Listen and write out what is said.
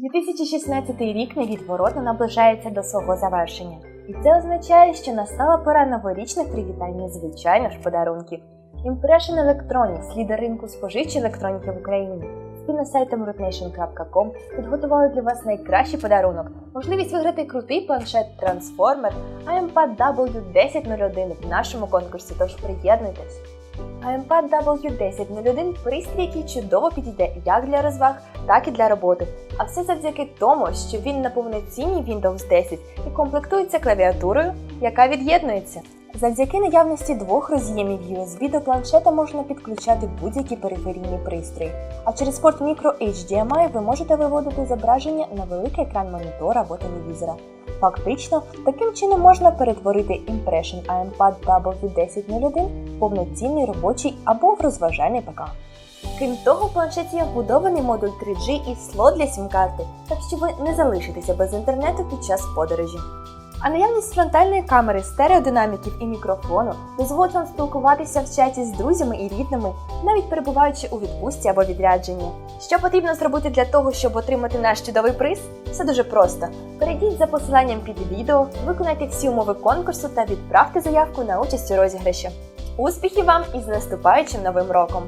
2016 рік невідворотно наближається до свого завершення, і це означає, що настала пора новорічних привітань незвичайно ж подарунків. Impression Electronics, лідер ринку споживчої електроніки в Україні, спільно з сайтом rootnation.com підготували для вас найкращий подарунок можливість виграти крутий планшет Transformer iPad W1001 в нашому конкурсі, тож приєднуйтесь. iPad W1001 пристрій, який чудово підійде як для розваг, так і для роботи. А все завдяки тому, що він на повноцінній Windows 10 і комплектується клавіатурою, яка від'єднується. Завдяки наявності двох роз'ємів USB до планшета можна підключати будь-які периферійні пристрої. А через порт Micro HDMI ви можете виводити зображення на великий екран монітора або телевізора. Фактично, таким чином можна перетворити Impression iPad W1001 в повноцінний робочий або в розважальний ПК. Крім того, в планшеті є вбудований модуль 3G і слот для сім-карти, так що ви не залишитеся без інтернету під час подорожі. А наявність фронтальної камери, стереодинаміків і мікрофону дозволить вам спілкуватися в чаті з друзями і рідними, навіть перебуваючи у відпустці або відрядженні. Що потрібно зробити для того, щоб отримати наш чудовий приз? Все дуже просто. Перейдіть за посиланням під відео, виконайте всі умови конкурсу та відправте заявку на участь у розіграші. Успіхів вам із наступаючим новим роком!